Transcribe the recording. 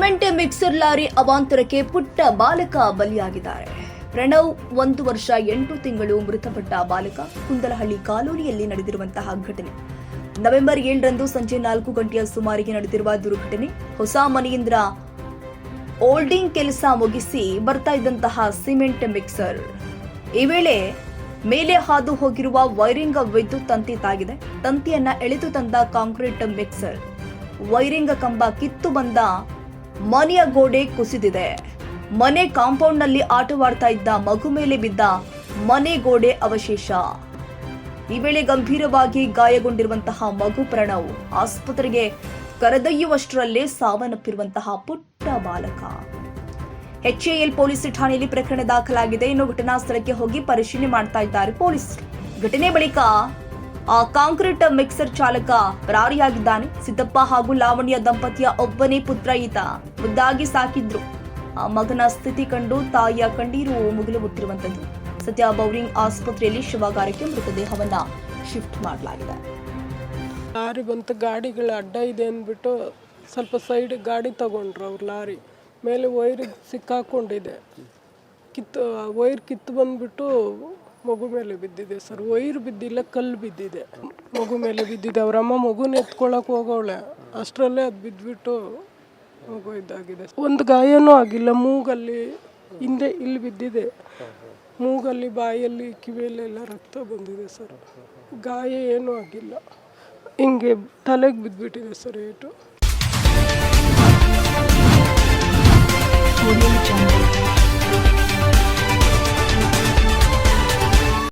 Cement mixer lorry ಅವಾಂತರಕ್ಕೆ ಪುಟ್ಟ ಬಾಲಕ ಬಲಿಯಾಗಿದ್ದಾರೆ. ಪ್ರಣವ್ ಒಂದು ವರ್ಷ ಎಂಟು ತಿಂಗಳು ಮೃತಪಟ್ಟ ಬಾಲಕ ಕುಂದಲಹಳ್ಳಿ ಕಾಲೋನಿಯಲ್ಲಿ ನಡೆದಿರುವಂತಹ ಘಟನೆ. ನವೆಂಬರ್ ಏಳರಂದು ಸಂಜೆ ನಾಲ್ಕು ಗಂಟೆಯ ಸುಮಾರಿಗೆ ನಡೆದಿರುವ ದುರ್ಘಟನೆ. ಹೊಸ ಮನೆಯಿಂದ ಓಲ್ಡಿಂಗ್ ಕೆಲಸ ಮುಗಿಸಿ ಬರ್ತಾ ಇದ್ದಂತಹ ಸಿಮೆಂಟ್ ಮಿಕ್ಸರ್. ಈ ವೇಳೆ ಮೇಲೆ ಹಾದು ಹೋಗಿರುವ ವೈರಿಂಗ್ ವಿದ್ಯುತ್ ತಂತಿ ತಾಗಿದೆ. ತಂತಿಯನ್ನ ಎಳೆದು ತಂದ ಕಾಂಕ್ರೀಟ್ ಮಿಕ್ಸರ್. ವೈರಿಂಗ್ ಕಂಬ ಕಿತ್ತು ಬಂದ ಮನೆಯ ಗೋಡೆ ಕುಸಿದಿದೆ. ಮನೆ ಕಾಂಪೌಂಡ್ನಲ್ಲಿ ಆಟವಾಡ್ತಾ ಇದ್ದ ಮಗು ಮೇಲೆ ಬಿದ್ದ ಮನೆ ಗೋಡೆ ಅವಶೇಷ. ಈ ವೇಳೆ ಗಂಭೀರವಾಗಿ ಗಾಯಗೊಂಡಿರುವಂತಹ ಮಗು ಪ್ರಣವ್ ಆಸ್ಪತ್ರೆಗೆ ಕರೆದೊಯ್ಯುವಷ್ಟರಲ್ಲೇ ಸಾವನ್ನಪ್ಪಿರುವಂತಹ ಪುಟ್ಟ ಬಾಲಕ. ಎಚ್ಎಎಲ್ ಪೊಲೀಸ್ ಠಾಣೆಯಲ್ಲಿ ಪ್ರಕರಣ ದಾಖಲಾಗಿದೆ. ಇನ್ನು ಘಟನಾ ಸ್ಥಳಕ್ಕೆ ಹೋಗಿ ಪರಿಶೀಲನೆ ಮಾಡ್ತಾ ಇದ್ದಾರೆ ಪೊಲೀಸರು ಘಟನೆ ಬಳಿಕ ಆ ಕಾಂಕ್ರೀಟ್ ಮಿಕ್ಸರ್ ಚಾಲಕ ಪರಾರಿಯಾಗಿದ್ದಾನೆ ಸಿದ್ದಪ್ಪ ಹಾಗೂ ಲಾವಣ್ಯ ದಂಪತಿಯ ಒಬ್ಬನೇ ಪುತ್ರ ಈತ. ಮುದ್ದಾಗಿ ಸಾಕಿದ್ರು. ಆ ಮಗನ ಸ್ಥಿತಿ ಕಂಡು ತಾಯಿಯ ಕಣ್ಣೀರು ಮುಗಿಲು ಮುಟ್ಟಿರುವಂತದ್ದು ಸದ್ಯ ಬೌರಿಂಗ್ ಆಸ್ಪತ್ರೆಯಲ್ಲಿ ಶವಾಗಾರಕ್ಕೆ ಮೃತದೇಹವನ್ನ ಶಿಫ್ಟ್ ಮಾಡಲಾಗಿದೆ. ಲಾರಿ ಬಂತು, ಗಾಡಿಗಳ ಅಡ್ಡ ಇದೆ ಅಂದ್ಬಿಟ್ಟು ಸ್ವಲ್ಪ ಸೈಡ್ ಗಾಡಿ ತಗೊಂಡ್ರು ಅವ್ರು ಲಾರಿ. ಮೇಲೆ ವೈರ್ ಸಿಕ್ಕಾಕೊಂಡಿದೆ. ಕಿತ್ತು ವೈರ್ ಕಿತ್ತು ಬಂದ್ಬಿಟ್ಟು ಮಗು ಮೇಲೆ ಬಿದ್ದಿದೆ ಸರ್. ವೈರ್ ಬಿದ್ದಿಲ್ಲ, ಕಲ್ಲು ಬಿದ್ದಿದೆ. ಮಗು ಮೇಲೆ ಬಿದ್ದಿದೆ. ಅವ್ರಮ್ಮ ಮಗುನ ಎತ್ಕೊಳಕ್ಕೆ ಹೋಗೋಳೆ ಅಷ್ಟರಲ್ಲೇ ಅದು ಬಿದ್ದುಬಿಟ್ಟು ಮಗು ಇದಾಗಿದೆ. ಒಂದು ಗಾಯನೂ ಆಗಿಲ್ಲ. ಮೂಗಲ್ಲಿ ಹಿಂದೆ ಇಲ್ಲಿ ಬಿದ್ದಿದೆ. ಮೂಗಲ್ಲಿ ಬಾಯಲ್ಲಿ, ಕಿವಿಯಲ್ಲೆಲ್ಲ ರಕ್ತ ಬಂದಿದೆ ಸರ್. ಗಾಯ ಏನೂ ಆಗಿಲ್ಲ. ಹಿಂಗೆ ತಲೆಗೆ ಬಿದ್ದುಬಿಟ್ಟಿದೆ ಸರ್ ಏಟು.